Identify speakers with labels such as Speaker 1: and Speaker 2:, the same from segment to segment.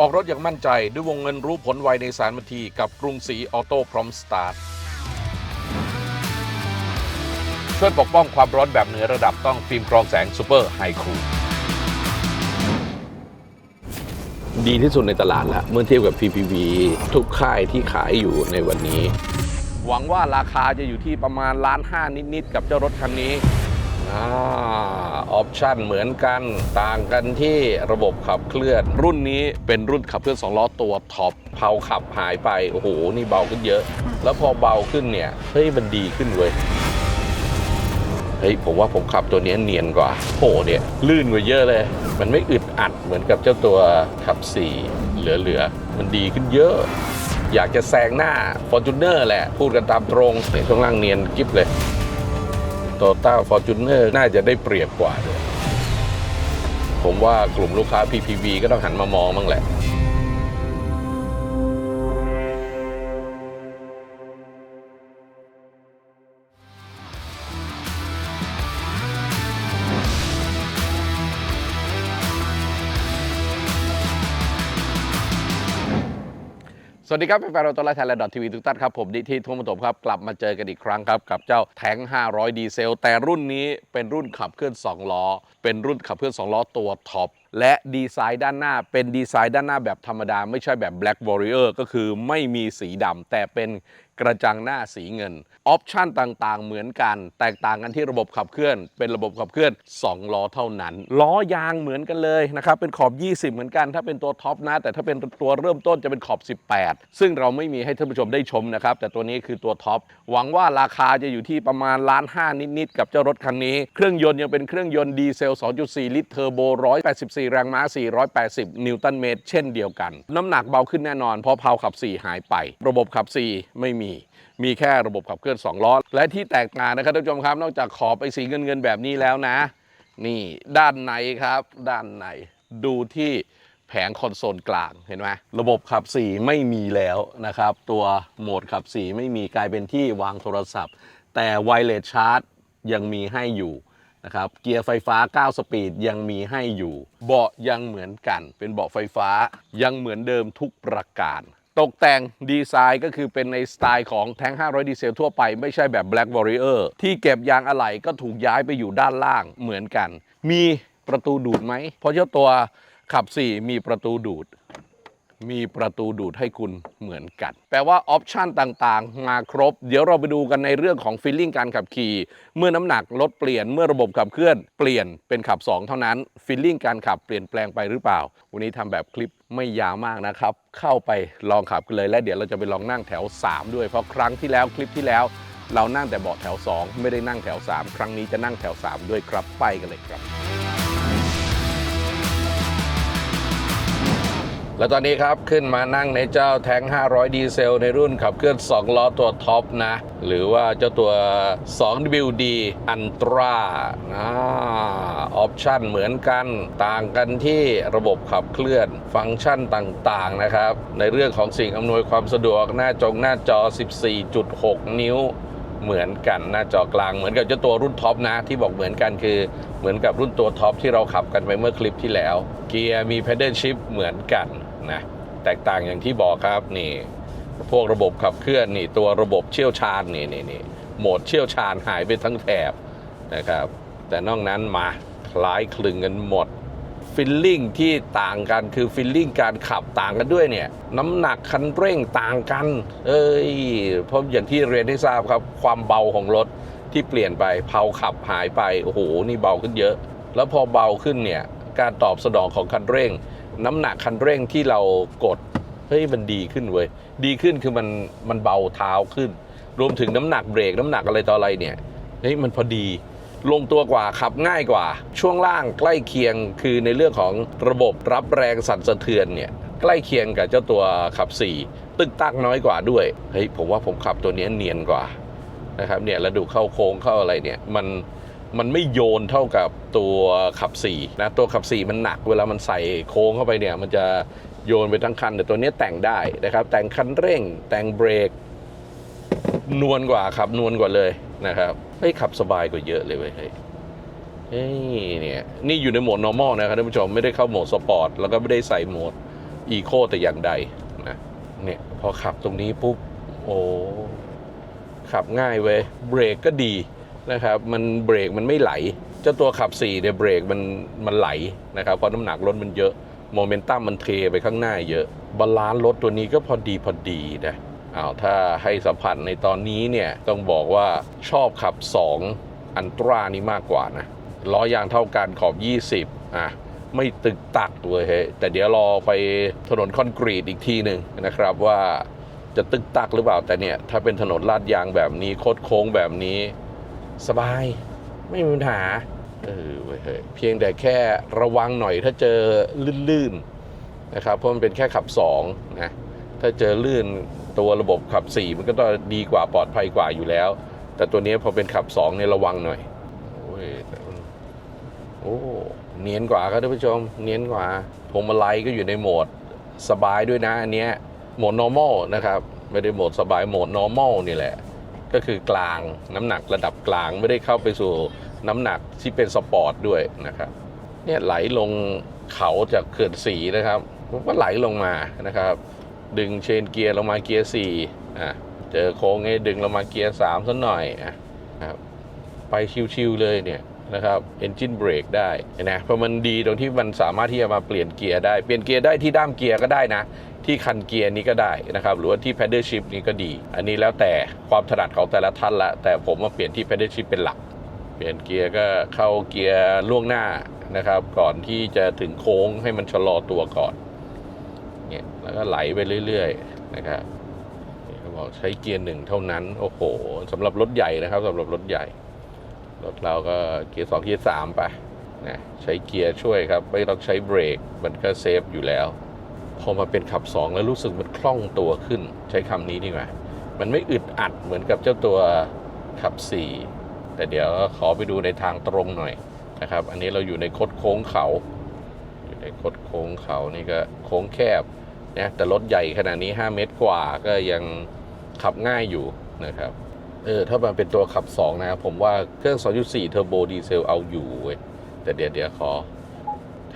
Speaker 1: ออกรถอย่างมั่นใจด้วยวงเงินรู้ผลไวในสารบันทีกับกรุงศรีออโต้พร้อมสตาร์ทช่วยปกป้องความร้อนแบบเหนือระดับต้องฟิล์มกรองแสงซูเปอร์ไฮคูลดีที่สุดในตลาดล้วเมื่อเทียบกับ PPV ทุกค่ายที่ขายอยู่ในวันนี้ หวังว่าราคาจะอยู่ที่ประมาณล้านห้านิด ๆ กับเจ้ารถคันนี้ อาออปชันเหมือนกันต่างกันที่ระบบขับเคลื่อน รุ่นนี้เป็นรุ่นขับเคลื่อน2ล้อตัวท็อปเผาขับหายไป โอ้โห นี่เบาขึ้นเยอะ แล้วพอเบาขึ้นเนี่ย เฮ้ย มันดีขึ้นเว้ยเฮ้ยผมว่าผมขับตัวนี้เนียนกว่าโหเนี่ย ลื่นกว่าเยอะเลย มันไม่อึดอัดเหมือนกับเจ้าตัวขับ4เหลือๆ มันดีขึ้นเยอะ อยากจะแซงหน้า f o r t u n e r แหละ พูดกันตามตรงเนี่ยช่วงล่างเนียนกิ๊บเลย โตต้าฟอร์จูเนอร์น่าจะได้เปรียบกว่าด้วยผมว่ากลุ่มลูกค้า PPV ก็ต้องหันมามองบ้างแหละ วัสดีครับแฟนๆเราตัวไลท์ไทยแลนด์ดอททีวีทุกท่านครับ ผมดิทีทุ่มปฐมครับ กลับมาเจอกันอีกครั้งครับ กับเจ้าแทง 500 ดีเซล แต่รุ่นนี้เป็นรุ่นขับเคลื่อน 2 ล้อ เป็นรุ่นขับเคลื่อน 2 ล้อตัวท็อปและดีไซน์ด้านหน้าเป็นดีไซน์ด้านหน้าแบบธรรมดา ไม่ใช่แบบ Black Warrior ก็คือไม่มีสีดำแต่เป็นกระจังหน้าสีเงิน ออปชันต่างๆ เหมือนกัน แตกต่างกันที่ระบบขับเคลื่อน เป็นระบบขับเคลื่อน 2 ล้อเท่านั้น ล้อยางเหมือนกันเลยนะครับ เป็นขอบ 20 เหมือนกัน ถ้าเป็นตัวท็อปนะ แต่ถ้าเป็นตัวเริ่มต้นจะเป็นขอบ 18 ซึ่งเราไม่มีให้ท่านผู้ชมได้ชมนะครับ แต่ตัวนี้คือตัวท็อป หวังว่าราคาจะอยู่ที่ประมาณล้านห้านิดๆ กับเจ้ารถคันนี้ เครื่องยนต์ยังเป็นเครื่องยนต์ดีเซล 2.4 ลิตรเทอร์โบ 184 แรงม้า 480 นิวตันเมตร เช่นเดียวกัน น้ำหนักเบาขึ้นแน่นอน เพราะเพาขับ 4 หายไป ระบบขับ 4 ไม่มี มีแค่ระบบขับเคลื่อน2ล้อ และที่แตกต่างนะครับท่านผู้ชมครับ นอกจากขอบไปสีเงินเงินๆแบบนี้แล้วนะ นี่ด้านในครับ ด้านในดูที่แผงคอนโซลกลางเห็นไหมระบบขับ4ไม่มีแล้วนะครับ ตัวโหมดขับ4ไม่มีกลายเป็นที่วางโทรศัพท์ แต่ไวเลสชาร์จยังมีให้อยู่นะครับเกียร์ไฟฟ้า 9 สปีดยังมีให้อยู่ เบาะยังเหมือนกัน เป็นเบาะไฟฟ้ายังเหมือนเดิมทุกประการ ตกแต่งดีไซน์ก็คือเป็นในสไตล์ของแท้ง 500 ดีเซลทั่วไปไม่ใช่แบบ Black Warrior ที่เก็บยางอะไหล่ก็ถูกย้ายไปอยู่ด้านล่างเหมือนกัน มีประตูดูดไหม เพราะเจ้าตัวขับ 4 มีประตูดูด มีประตูดูดให้คุณเหมือนกัน แปลว่าออปชันต่างๆ มาครบ เดี๋ยวเราไปดูกันในเรื่องของฟีลลิ่งการขับขี่ เมื่อน้ำหนักลดเปลี่ยน เมื่อระบบขับเคลื่อน เปลี่ยนเป็นขับ 2 เท่านั้นฟีลลิ่งการขับเปลี่ยนแปลงไปหรือเปล่า วันนี้ทำแบบคลิปไม่ยาวมากนะครับ เข้าไปลองขับกันเลย และเดี๋ยวเราจะไปลองนั่งแถว 3 ด้วย เพราะครั้งที่แล้วคลิปที่แล้ว เรานั่งแต่เบาะแถว 2 ไม่ได้นั่งแถว 3 ครั้งนี้จะนั่งแถว 3 ด้วยครับ ไปกันเลยครับ แล้วตอนนี้ครับ ขึ้นมานั่งในเจ้าแทง500 ดีเซล ในรุ่นขับเคลื่อน 2 ล้อตัวท็อปนะ หรือว่าเจ้าตัว 2WD Ultra อ่าออปชันเหมือนกันต่างกันที่ระบบขับเคลื่อนฟังก์ชันต่างๆนะครับ ในเรื่องของสิ่งอำนวยความสะดวกหน้าจงหน้าจอ 14.6 นิ้วเหมือนกันหน้าจอกลางเหมือนกับเจ้าตัวรุ่นท็อปนะ ที่บอกเหมือนกันคือเหมือนกับรุ่นตัวท็อปที่เราขับกันไปเมื่อคลิปที่แล้ว เกียร์มี pedal shift เหมือนกัน นะแตกต่างอย่างที่บอกครับนี่ พวกระบบขับเคลื่อนนี่ตัวระบบเชี่ยวชาญนี่นี่นี่โหมดเชี่ยวชาญหายไปทั้งแถบนะครับ แต่นอกนั้นมาคล้ายคลึงกันหมดฟิลลิ่งที่ต่างกันคือฟิลลิ่งการขับต่างกันด้วยเนี่ย น้ำหนักคันเร่งต่างกัน เอ้ยเพราะอย่างที่เรียนให้ทราบครับ ความเบาของรถที่เปลี่ยนไปเผาขับหายไป โอ้โห นี่เบาขึ้นเยอะ แล้วพอเบาขึ้นเนี่ย การตอบสนองของคันเร่ง น้ำหนักคันเร่งที่เรากดเฮ้ยมันดีขึ้นเว้ยดีขึ้นคือมันมันเบาเท้าขึ้น รวมถึงน้ำหนักเบรกน้ำหนักอะไรต่ออะไรเนี่ยเฮ้ยมันพอดี ลงตัวกว่าขับง่ายกว่า ช่วงล่างใกล้เคียงคือในเรื่องของระบบรับแรงสั่นสะเทือนเนี่ยใกล้เคียงกับเจ้าตัวขับ 4 ตึกตักน้อยกว่าด้วยเฮ้ยผมว่าผมขับตัวนี้เนียนกว่านะครับเนี่ยแล้วดูเข้าโค้งเข้าอะไรเนี่ยมัน มันไม่โยนเท่ากับตัวขับ4นะตัวขับ4มันหนักเวลามันใส่โค้งเข้าไปเนี่ย มันจะโยนไปทั้งคันแต่ตัวนี้แต่งได้นะครับ แต่งคันเร่ง แต่งเบรกนวลกว่าครับนวลกว่าเลยนะครับเฮ้ยขับสบายกว่าเยอะเลยเว้ยเฮ้ยเฮ้ยเนี่ยนี่อยู่ในโหมด normal นะครับท่านผู้ชมไม่ได้เข้าโหมดสปอร์ตแล้วก็ไม่ได้ใส่โหมดอีโคแต่อย่างใดนะเนี่ยพอขับตรงนี้ปุ๊บโอ้ขับง่ายเว้ยเบรกก็ดี นะครับมันเบรกมันไม่ไหล เจ้าตัวขับ4เนี่ยเบรกมันมันไหลนะครับเพราะน้ำหนักรถมันเยอะโมเมนตัมมันเทไปข้างหน้าเยอะบาลานซ์รถตัวนี้ก็พอดีพอดีนะอ้าวถ้าให้สัมผัสในตอนนี้เนี่ยต้องบอกว่าชอบขับ 2 อันตรานี่มากกว่านะล้อยางเท่ากันขอบ 20อะไม่ตึกตักเลยเฮ้ยแต่เดี๋ยวรอไปถนนคอนกรีตอีกทีหนึ่งนะครับว่าจะตึกตักหรือเปล่าแต่เนี่ยถ้าเป็นถนนลาดยางแบบนี้โคดโค้งแบบนี้ สบายไม่มีปัญหาเออเฮ้ยเพียงแต่แค่ระวังหน่อยถ้าเจอลื่นๆนะครับเพราะมันเป็นแค่ขับ2นะถ้าเจอลื่นตัวระบบขับ 4 มันก็ต้องดีกว่าปลอดภัยกว่าอยู่แล้ว แต่ตัวนี้พอเป็นขับ2เนี่ยระวังหน่อยโอ้ยโอ้เนียนกว่าครับท่านผู้ชมเนียนกว่าพวงมาลัยก็อยู่ในโหมดสบายด้วยนะอันเนี้ยโหมด normal นะครับ ไม่ได้โหมดสบายโหมด normal นี่แหละ ก็คือกลางน้ำหนักระดับกลางไม่ได้เข้าไปสู่น้ำหนักที่เป็นสปอร์ตด้วยนะครับเนี่ยไหลลงเขาจากเขื่อนสีนะครับมันก็ไหลลงมานะครับ ดึงเชนเกียร์ลงมาเกียร์สี่อะเจอโค้งให้ดึงลงมาเกียร์สามสักหน่อยอะครับไปชิวๆเลยเนี่ย นะครับ engine brake ได้นะเพราะมันดีตรงที่มันสามารถที่จะมาเปลี่ยนเกียร์ได้ เปลี่ยนเกียร์ได้ที่ด้ามเกียร์ก็ได้นะ ที่คันเกียร์นี้ก็ได้นะครับ หรือว่าที่ pedal shift นี้ก็ดี อันนี้แล้วแต่ความถนัดของแต่ละท่านละ แต่ผมมาเปลี่ยนที่ pedal shift เป็นหลัก เปลี่ยนเกียร์ก็เข้าเกียร์ล่วงหน้านะครับ ก่อนที่จะถึงโค้งให้มันชะลอตัวก่อนเนี่ยแล้วก็ไหลไปเรื่อยๆนะครับเขาบอกใช้เกียร์หนึ่งเท่านั้น โอ้โหสำหรับรถใหญ่นะครับสำหรับรถใหญ่ รถเราก็เกียร์สองเกียร์สามไปนะใช้เกียร์ช่วยครับ ไม่ต้องใช้เบรกมันก็เซฟอยู่แล้ว พอมาเป็นขับ 2 แล้วรู้สึกมันคล่องตัวขึ้น ใช้คำนี้ดีกว่า มันไม่อึดอัดเหมือนกับเจ้าตัวขับ 4 แต่เดี๋ยวขอไปดูในทางตรงหน่อยนะครับ อันนี้เราอยู่ในคดโค้งเขา อยู่ในคดโค้งเขานี่ก็โค้งแคบนะแต่รถใหญ่ขนาดนี้ 5 เมตรกว่าก็ยังขับง่ายอยู่นะครับ เออถ้ามันเป็นตัวขับ 2 นะครับผมว่าเครื่อง 2.4 เทอร์โบดีเซลเอาอยู่เว้ยแต่เดี๋ยวเดี๋ยวขอ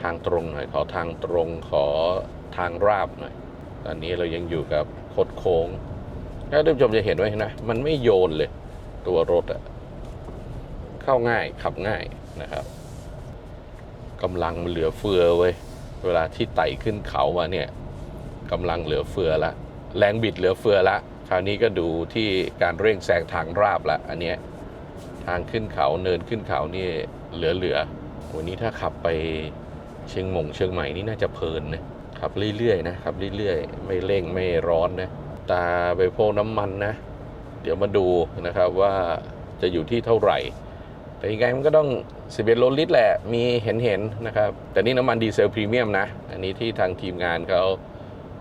Speaker 1: ทางตรงหน่อย ขอทางตรงขอทางราบหน่อย ตอนนี้เรายังอยู่กับคดโค้งแล้วท่านผู้ชมจะเห็นไว้นะ มันไม่โยนเลย ตัวรถอะเข้าง่ายขับง่ายนะครับกำลังมันเหลือเฟือเว้ยเวลาที่ไต่ขึ้นเขามาเนี่ยกำลังเหลือเฟือละ แรงบิดเหลือเฟือละ คราวนี้ก็ดูที่การเร่งแซงทางราบละอันเนี้ยทางขึ้นเขาเนินขึ้นเขานี่เหลือๆวันนี้ถ้าขับไปเชียงมงเชียงใหม่นี่น่าจะเพลินนะขับเรื่อยๆนะขับเรื่อยๆ ไม่เร่งไม่ร้อนนะตาไปโพกน้ำมันนะ เดี๋ยวมาดูนะครับว่าจะอยู่ที่เท่าไหร่ แต่ยังไงมันก็ต้อง11โลลิตรแหละ มีเห็นเห็นๆนะครับ แต่นี่น้ำมันดีเซลพรีเมียมนะ อันนี้ที่ทางทีมงานเขา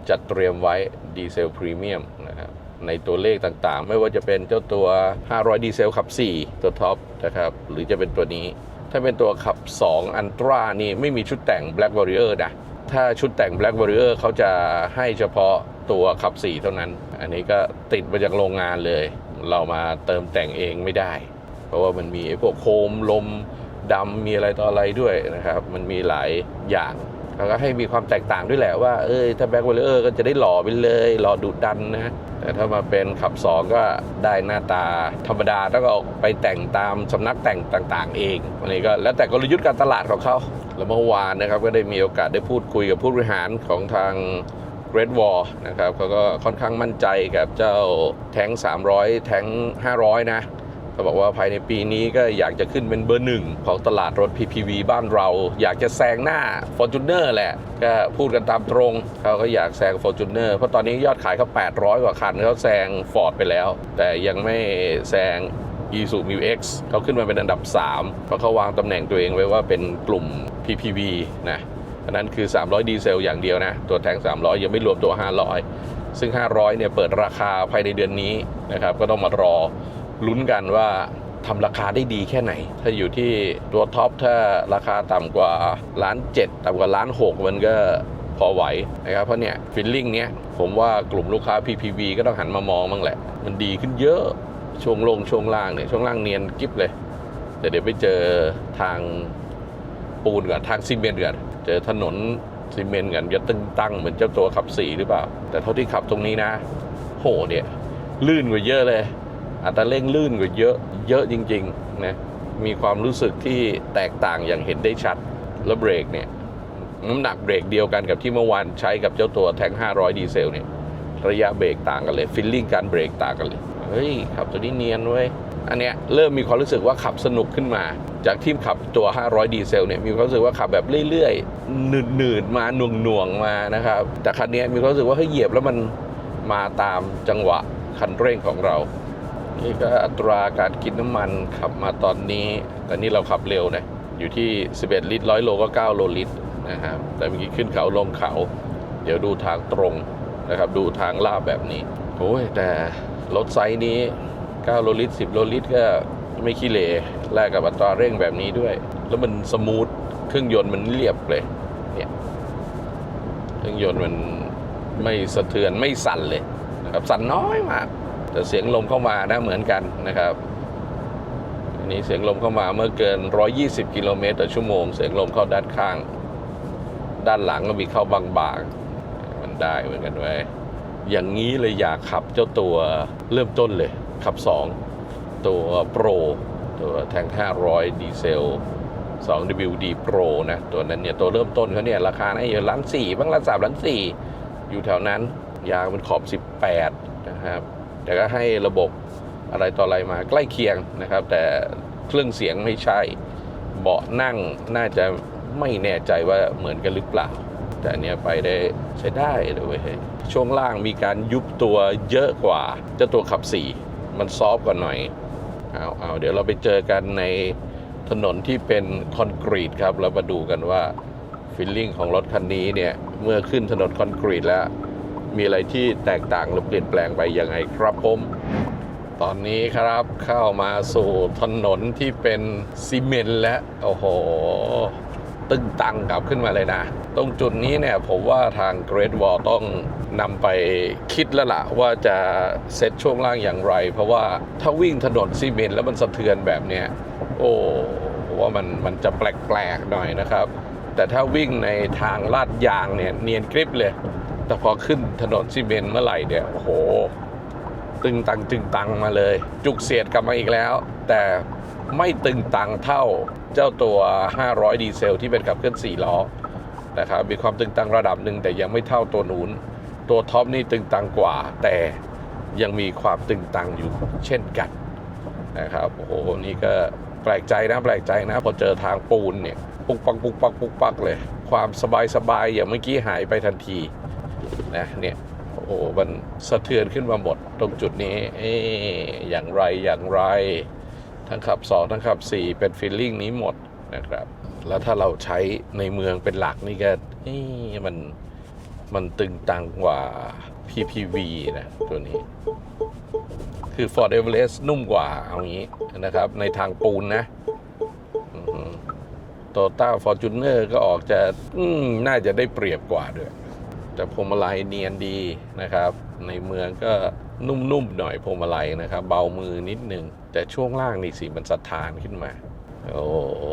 Speaker 1: จัดเตรียมไว้ดีเซลพรีเมียมนะครับ ในตัวเลขต่างๆ ไม่ว่าจะเป็นเจ้าตัว 500 ดีเซลขับ 4 ตัวท็อปนะครับ หรือจะเป็นตัวนี้ ถ้าเป็นตัวขับ 2 อันตรานี่ไม่มีชุดแต่ง Black Warrior นะ ถ้าชุดแต่ง Black Warrior เขาจะให้เฉพาะตัวขับ 4 เท่านั้น อันนี้ก็ติดมาจากโรงงานเลย เรามาเติมแต่งเองไม่ได้ เพราะว่ามันมีพวกโคมลมดำมีอะไรต่ออะไรด้วยนะครับ มันมีหลายอย่าง เขาก็ให้มีความแตกต่างด้วยแหละว่าเอ้ยถ้าแบ็กเวลเลอร์ก็จะได้หล่อไปเลยหล่อดุดันนะแต่ถ้ามาเป็นขับ 2 ก็ได้หน้าตาธรรมดาแล้วก็ไปแต่งตามสำนักแต่งต่างๆ เองอันนี้ก็แล้วแต่กลยุทธ์การตลาดของเขาแล้วเมื่อวานนะครับก็ได้มีโอกาสได้พูดคุยกับผู้บริหารของทาง Great Wall นะครับเขาก็ค่อนข้างมั่นใจกับเจ้าแท้ง 300 แท้ง 500 นะ เขาบอกว่าภายในปีนี้ก็อยากจะขึ้นเป็นเบอร์หนึ่งของตลาดรถ PPV บ้านเรา อยากจะแซงหน้า Fortuner แหละ ก็พูดกันตามตรงเขาก็อยากแซง Fortuner เพราะตอนนี้ยอดขายเขา800 กว่าคันเขาแซง Ford ไปแล้ว แต่ยังไม่แซง i s u Mu X เขาขึ้นมาเป็นอันดับ 3 เพราะเขาวางตำแหน่งตัวเองไว้ว่าเป็นกลุ่ม PPV นะอันนั้นคือ 300 ดีเซลอย่างเดียวนะ ตัวแทง 300 ยังไม่รวมตัว 500 ซึ่ง 500 เนี่ย เปิดราคาภายในเดือนนี้นะครับ ก็ต้องมารอ ลุ้นกันว่าทำราคาได้ดีแค่ไหน ถ้าอยู่ที่ตัวท็อปถ้าราคาต่ำกว่าล้านเจ็ดต่ำกว่าล้านหกมันก็พอไหวนะครับ เพราะเนี่ยฟิลลิ่งเนี้ยผมว่ากลุ่มลูกค้า PPV ก็ต้องหันมามองบ้างแหละ มันดีขึ้นเยอะช่วงลงช่วงล่างเนี่ยช่วงล่างเนียนกิ๊บเลย แต่เดี๋ยวไปเจอทางปูนก่อนทางซีเมนต์ก่อนเจอถนนซีเมนต์กันจะตึงตั้งเหมือนเจ้าตัวขับสีหรือเปล่า แต่เท่าที่ขับตรงนี้นะ โหเนี่ยลื่นกว่าเยอะเลย อัตราเร่งลื่นกว่าเยอะเยอะจริงๆนะมีความรู้สึกที่แตกต่างอย่างเห็นได้ชัด แล้วเบรกเนี่ยน้ำหนักเบรกเดียวกันกับที่เมื่อวานใช้กับเจ้าตัวแทง 500 ดีเซลเนี่ยระยะเบรกต่างกันเลยฟิลลิ่งการเบรกต่างกันเลยเฮ้ยขับตัวนี้เนียนเว้ยอันเนี้ยเริ่มมีความรู้สึกว่าขับสนุกขึ้นมา จากที่ขับตัว 500 ดีเซลเนี่ยมีความรู้สึกว่าขับแบบเรื่อยๆหนืดๆมาหน่วงๆมานะครับแต่คันนี้มีความรู้สึกว่าเฮ้ยเหยียบแล้วมันมาตามจังหวะคันเร่งของเรา นี่ก็อัตราการกินน้ำมันขับมาตอนนี้ ตอนนี้เราขับเร็วนะ อยู่ที่ 11 ลิตร100โลก็ 9 โลลิตรนะครับแต่เมื่อกี้ขึ้นเขาลงเขา เดี๋ยวดูทางตรงนะครับ ดูทางลาบแบบนี้โอ้ยแต่รถไซส์นี้ 9 โลลิตร 10 โลลิตรก็ไม่ขี้เหร่แลกกับอัตราเร่งแบบนี้ด้วย แล้วมันสมูทเครื่องยนต์มันเรียบเลยเนี่ยเครื่องยนต์มันไม่สะเทือนไม่สั่นเลยนะครับสั่นน้อยมาก แต่เสียงลมเข้ามานะเหมือนกันนะครับอันนี้เสียงลมเข้ามาเมื่อเกิน 120 กิโลเมตรต่อชั่วโมง เสียงลมเข้าด้านข้าง ด้านหลังก็มีเข้าบางๆมันได้เหมือนกันไว้อย่างนี้เลยอยากขับเจ้าตัวเริ่มต้นเลย ขับ 2 ตัวโปรตัวแทง 500 ดีเซล 2 WD Pro นะ ตัวนั้นเนี่ย ตัวเริ่มต้นเขาเนี่ย ราคานะอยู่ล้านสี่บ้างล้านสามล้านสี่อยู่แถวนั้น ยางมันขอบ 18 นะครับ แต่ก็ให้ระบบอะไรต่ออะไรมาใกล้เคียงนะครับ แต่เครื่องเสียงไม่ใช่ เบาะนั่งน่าจะไม่แน่ใจว่าเหมือนกันหรือเปล่า แต่เนี้ยไปได้ใช้ได้เลยเว้ยช่วงล่างมีการยุบตัวเยอะกว่าเจ้าตัวขับ4มันซอฟต์กว่าหน่อยเอาเอาเดี๋ยวเราไปเจอกันในถนนที่เป็นคอนกรีตครับแล้วมาดูกันว่าฟิลลิ่งของรถคันนี้เนี่ย เมื่อขึ้นถนนคอนกรีตแล้ว มีอะไรที่แตกต่างหรือเปลี่ยนแปลงไปยังไงครับผม ตอนนี้ครับเข้ามาสู่ถนนที่เป็นซีเมนต์และโอ้โห ตึงตังกลับขึ้นมาเลยนะ ตรงจุดนี้เนี่ยผมว่าทาง Great Wall ต้องนำไปคิดแล้วล่ะว่าจะเซตช่วงล่างอย่างไร เพราะว่าถ้าวิ่งถนนซีเมนต์แล้วมันสะเทือนแบบเนี้ยโอ้ว่ามันมันจะแปลกๆหน่อยนะครับ แต่ถ้าวิ่งในทางลาดยางเนี่ยเนียนกริบเลย แต่พอขึ้นถนนซีเมนต์เมื่อไหร่เนี่ยโอ้โห ตึงตังตึงตังมาเลย จุกเสียดกลับมาอีกแล้ว แต่ไม่ตึงตังเท่าเจ้าตัว 500 ดีเซล ที่เป็นขับเคลื่อน4ล้อนะครับมีความตึงตังระดับหนึ่งแต่ยังไม่เท่าตัวนู้นตัวท็อปนี่ตึงตังกว่า แต่ยังมีความตึงตังอยู่เช่นกันนะครับโอ้โหนี่ก็แปลกใจนะแปลกใจนะพอเจอทางปูนเนี่ยปุกปักปุกปักปุกปักเลย ความสบายสบายอย่างเมื่อกี้หายไปทันที นะเนี่ยโอ้โหมันสะเทือนขึ้นมาหมดตรงจุดนี้เอ๊อย่างไรอย่างไร ทั้งขับ2ทั้งขับ4เป็นฟีลลิ่งนี้หมดนะครับ แล้วถ้าเราใช้ในเมืองเป็นหลักนี่ก็เอ๊มันมันตึงตังกว่า PPV นะตัวนี้ คือ Ford Everest นุ่มกว่าเอางี้นะครับ ในทางปูนนะโตต้าฟอร์จูเนอร์ก็ออกจะน่าจะได้เปรียบกว่าด้วย แต่พวงมาลัยเนียนดีนะครับ ในเมืองก็นุ่มๆหน่อยพวงมาลัยนะครับ เบามือนิดนึง แต่ช่วงล่างนี่สิมันสะท้านขึ้นมา โอ้โห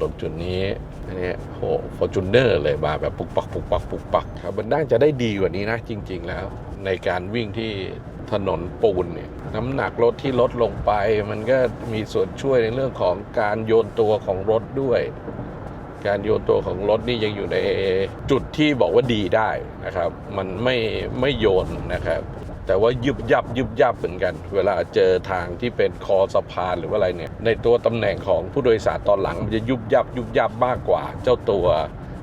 Speaker 1: ตรงจุดนี้นี่โหฟอร์จูเนอร์เลยมาแบบปุกปักปุกปักปุกปักครับมันน่าจะได้ดีกว่านี้นะจริง ๆ แล้ว ในการวิ่งที่ถนนปูนเนี่ยน้ำหนักรถที่ลดลงไป มันก็มีส่วนช่วยในเรื่องของการโยนตัวของรถด้วย การโยนตัวของรถนี่ยังอยู่ในจุดที่บอกว่าดีได้นะครับ มันไม่ไม่โยนนะครับ แต่ว่ายุบยับยุบยับเหมือนกัน เวลาเจอทางที่เป็นคอสะพานหรือว่าอะไรเนี่ย ในตัวตำแหน่งของผู้โดยสารตอนหลังมันจะยุบยับยุบยับมากกว่า เจ้าตัว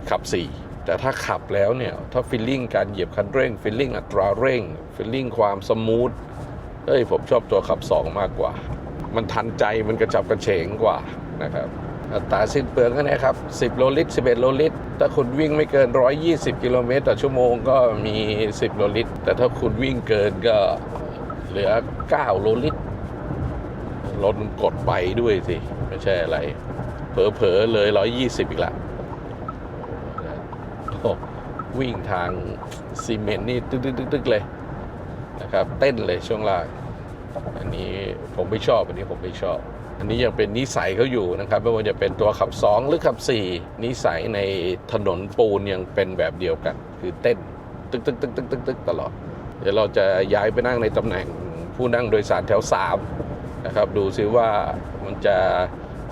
Speaker 1: ขับ4แต่ถ้าขับแล้วเนี่ยถ้าฟีลลิ่งการเหยียบคันเร่งฟีลลิ่งอัตราเร่งฟีลลิ่งความสมูทเอ้ยผมชอบตัวขับ 2 มากกว่า มันทันใจมันกระจับกระเฉงกว่านะครับ อัตราสิ้นเปลืองก็นี่ยครับ 10 โลลิตร 11 โลลิตร ถ้าคุณวิ่งไม่เกิน 120 กิโลเมตรต่อชั่วโมงก็มี 10 โลลิตร แต่ถ้าคุณวิ่งเกินก็เหลือ 9 โลลิตรรถมันกดไปด้วยสิ ไม่ใช่อะไร เผลอๆเลย 120 อีกละโอ้วิ่งทางซีเมนต์นี่ตึกๆๆๆเลยนะครับ เต้นเลยช่วงล่าง อันนี้ผมไม่ชอบ อันนี้ผมไม่ชอบ อันนี้ยังเป็นนิสัยเขาอยู่นะครับไม่ว่าจะเป็นตัวขับ 2 หรือขับ 4 นิสัยในถนนปูนยังเป็นแบบเดียวกัน คือเต้นตึกตึกตึกตึกตึกตึกตลอด เดี๋ยวเราจะย้ายไปนั่งในตำแหน่งผู้นั่งโดยสารแถว 3 นะครับ ดูซิว่ามันจะ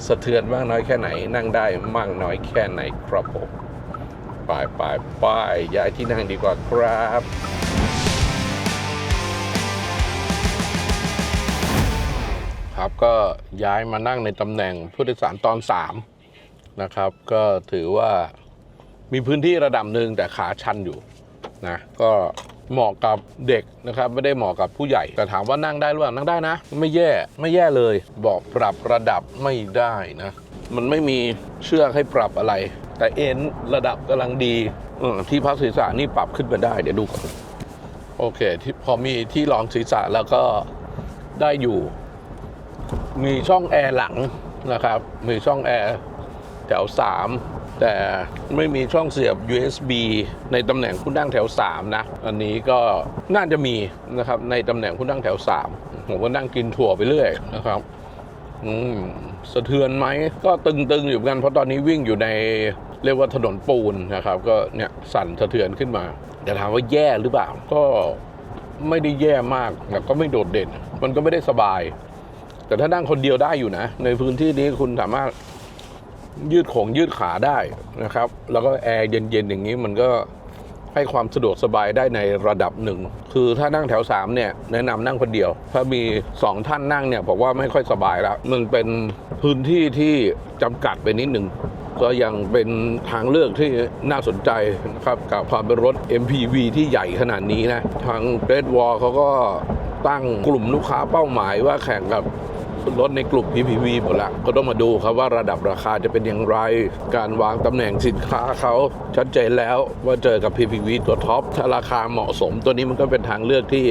Speaker 1: สะเทือนมากน้อยแค่ไหน นั่งได้มากน้อยแค่ไหนครับผมไปไปไปย้ายที่นั่งดีกว่าครับ ครับก็ย้ายมานั่งในตำแหน่งผู้โดยสารตอน3นะครับ ก็ถือว่ามีพื้นที่ระดับหนึ่งแต่ขาชันอยู่นะก็เหมาะกับเด็กนะครับ ไม่ได้เหมาะกับผู้ใหญ่ แต่ถามว่านั่งได้หรือเปล่านั่งได้นะ ไม่แย่ไม่แย่เลยบอกปรับระดับไม่ได้นะ มันไม่มีเชือกให้ปรับอะไร แต่เอ็นระดับกำลังดีที่พักศีรษะนี่ปรับขึ้นไปได้เดี๋ยวดูก่อนโอเคที่พอมีที่รองศีรษะแล้วก็ได้อยู่ มีช่องแอร์หลังนะครับ มีช่องแอร์แถว 3 แต่ไม่มีช่องเสียบ USB ในตำแหน่งผู้นั่งแถว 3 นะ อันนี้ก็น่าจะมีนะครับ ในตำแหน่งผู้นั่งแถว 3 ผมก็นั่งกินถั่วไปเรื่อยนะครับอืมสะเทือนไหมก็ตึงๆอยู่เหมือนกัน เพราะตอนนี้วิ่งอยู่ในเรียกว่าถนนปูนนะครับ ก็เนี่ยสั่นสะเทือนขึ้นมาแต่ถามว่าแย่หรือเปล่าก็ไม่ได้แย่มากแต่ก็ไม่โดดเด่น มันก็ไม่ได้สบาย แต่ถ้านั่งคนเดียวได้อยู่นะ ในพื้นที่นี้คุณสามารถยืดโขงยืดขาได้นะครับ แล้วก็แอร์เย็นๆอย่างนี้มันก็ให้ความสะดวกสบายได้ในระดับหนึ่ง คือถ้านั่งแถว3เนี่ยแนะนำนั่งคนเดียว ถ้ามี 2 ท่านนั่งเนี่ยผมว่าไม่ค่อยสบายแล้ว มันเป็นพื้นที่ที่จำกัดไปนิดหนึ่ง ก็ยังเป็นทางเลือกที่น่าสนใจนะครับ กับความเป็นรถ MPV ที่ใหญ่ขนาดนี้นะ ทาง Red Wall เขาก็ตั้งกลุ่มลูกค้าเป้าหมายว่าแข่งกับ รถในกลุ่ม PPV หมดละก็ต้องมาดูครับว่าระดับราคาจะเป็นอย่างไร การวางตำแหน่งสินค้าเขาชัดเจนแล้วว่าเจอกับ PPV ตัวท็อปถ้าราคาเหมาะสม ตัวนี้มันก็เป็นทางเลือกที่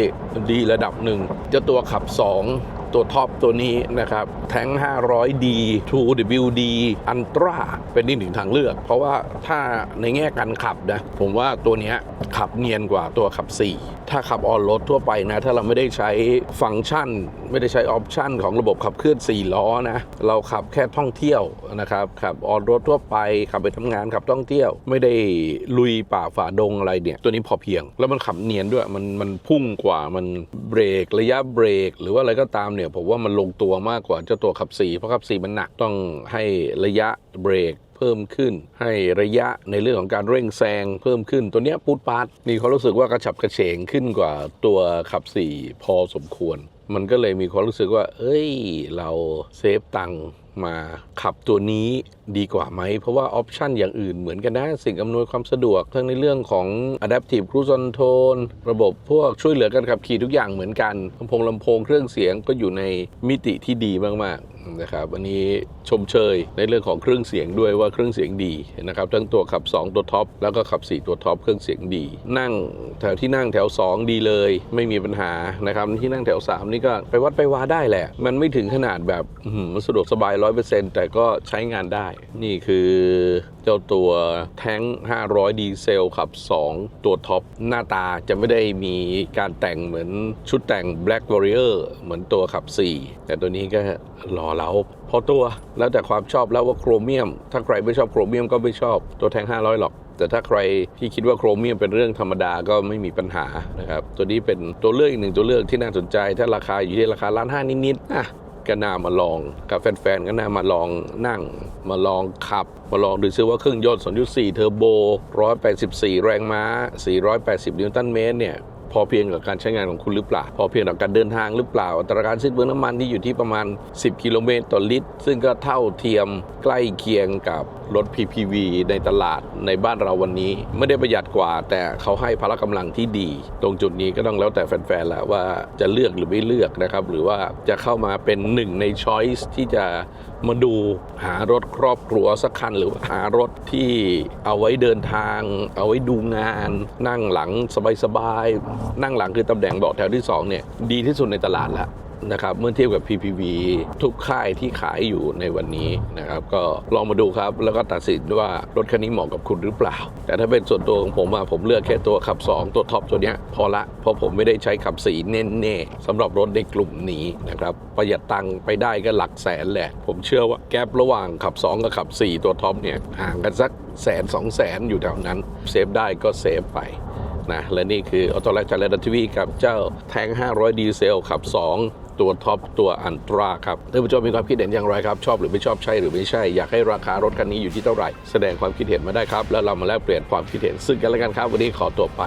Speaker 1: ดีระดับหนึ่งเจะตัวขับ 2 ตัวท็อปตัวนี้นะครับ แทง 500D 2WD Ultra เป็นอีกหนึ่งทางเลือก เพราะว่าถ้าในแง่การขับนะ ผมว่าตัวนี้ขับเนียนกว่าตัวขับ 4 ถ้าขับออนรถทั่วไปนะ ถ้าเราไม่ได้ใช้ฟังก์ชัน ไม่ได้ใช้ออปชันของระบบขับเคลื่อน 4 ล้อนะ เราขับแค่ท่องเที่ยวนะครับ ขับออนรถทั่วไป ขับไปทำงานขับท่องเที่ยว ไม่ได้ลุยป่าฝ่าดงอะไรเนี่ย ตัวนี้พอเพียง แล้วมันขับเนียนด้วย มันมันพุ่งกว่า มันเบรกระยะเบรก หรือว่าอะไรก็ตามเนี่ยผมว่ามันลงตัวมากกว่าเจ้าตัวขับ4เพราะขับ4มันหนักต้องให้ระยะเบรกเพิ่มขึ้น ให้ระยะในเรื่องของการเร่งแซงเพิ่มขึ้นตัวเนี้ยปูดปาดนี่เขารู้สึกว่ากระฉับกระเฉงขึ้นกว่าตัวขับ4พอสมควร มันก็เลยมีความรู้สึกว่า เอ้ย เราเซฟตังมาขับตัวนี้ดีกว่าไหม เพราะว่าออปชันอย่างอื่นเหมือนกันนะสิ่งอำนวยความสะดวก ทั้งในเรื่องของ Adaptive Cruise Control ระบบพวกช่วยเหลือการขับขี่ทุกอย่างเหมือนกันลำโพงลำโพงเครื่องเสียงก็อยู่ในมิติที่ดีมากๆนะครับอันนี้ชมเชยในเรื่องของเครื่องเสียงด้วยว่าเครื่องเสียงดีนะครับทั้งตัวขับ 2 ตัวท็อปแล้วก็ขับ 4 ตัวท็อปเครื่องเสียงดี นั่งแถวที่นั่งแถว 2 ดีเลย ไม่มีปัญหานะครับที่นั่งแถว 3 นี่ก็ไปวัดไปวาได้แหละ มันไม่ถึงขนาดแบบสะดวกสบาย100%แต่ก็ใช้งานได้ นี่คือเจ้าตัวแท้ง 500 ดีเซลขับ 2 ตัวท็อป หน้าตาจะไม่ได้มีการแต่งเหมือนชุดแต่ง Black Warrior เหมือนตัวขับ 4 แต่ตัวนี้ก็หล่อเหลาพอตัวแล้วแต่ความชอบแล้วว่าโครเมียม ถ้าใครไม่ชอบโครเมียมก็ไม่ชอบตัวแท้ง 500 หรอก แต่ถ้าใครที่คิดว่าโครเมียมเป็นเรื่องธรรมดาก็ไม่มีปัญหานะครับตัวนี้เป็นตัวเลือกอีกหนึ่งตัวเลือกที่น่าสนใจ ถ้าราคาอยู่ที่ราคาล้านห้านิดๆอะก็น่ามาลองกับแฟนๆก็น่ามาลองนั่ง มาลองขับ มาลองดูซิว่าเครื่องยนต์2.4เทอร์โบ 184 แรงม้า 480 นิวตันเมตรเนี่ย พอเพียงกับการใช้งานของคุณหรือเปล่า พอเพียงกับการเดินทางหรือเปล่าอัตราการสิ้นเปลืองน้ำมันที่อยู่ที่ประมาณ 10 กิโลเมตรต่อลิตร ซึ่งก็เท่าเทียมใกล้เคียงกับรถ PPV ในตลาดในบ้านเราวันนี้ ไม่ได้ประหยัดกว่า แต่เขาให้พละกำลังที่ดี ตรงจุดนี้ก็ต้องแล้วแต่แฟนๆแล้วว่าจะเลือกหรือไม่เลือกนะครับหรือว่าจะเข้ามาเป็นหนึ่งในช้อยส์ที่จะมาดูหารถครอบครัวสักคันหรือหารถที่เอาไว้เดินทาง เอาไว้ดูงาน นั่งหลังสบายๆนั่งหลังคือตำแหน่งเบาะแถวที่สองเนี่ยดีที่สุดในตลาดแล้วนะครับเมื่อเทียบกับ PPV ทุกค่ายที่ขายอยู่ในวันนี้นะครับก็ลองมาดูครับ แล้วก็ตัดสินว่ารถคันนี้เหมาะกับคุณหรือเปล่า แต่ถ้าเป็นส่วนตัวของผมอะผมเลือกแค่ตัวขับ 2 ตัวท็อปตัวเนี้ยพอละเพราะผมไม่ได้ใช้ขับสีเน่ๆสำหรับรถในกลุ่มนี้นะครับประหยัดตังค์ไปได้ก็หลักแสนแหละ ผมเชื่อว่าแกประหว่างขับ 2 กับขับ 4 ตัวท็อปเนี่ยห่างกันสักแสนสองแสนอยู่แถวนั้น เซฟได้ก็เซฟไป นะและนี่คือออโตไลท์จาร์เลดัทีวีกับเจ้าแทง 500 ดีเซลขับ 2 ตัวท็อปตัวอันตราครับท่านผู้ชมมีความคิดเห็นอย่างไรครับ ชอบหรือไม่ชอบใช่หรือไม่ใช่ อยากให้ราคารถคันนี้อยู่ที่เท่าไหร่ แสดงความคิดเห็นมาได้ครับ แล้วเรามาแลกเปลี่ยนความคิดเห็นซึ่งกันและกันครับ วันนี้ขอตัวไป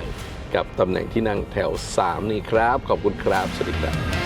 Speaker 1: กับตำแหน่งที่นั่งแถว 3 นี่ครับ ขอบคุณครับสวัสดีครับ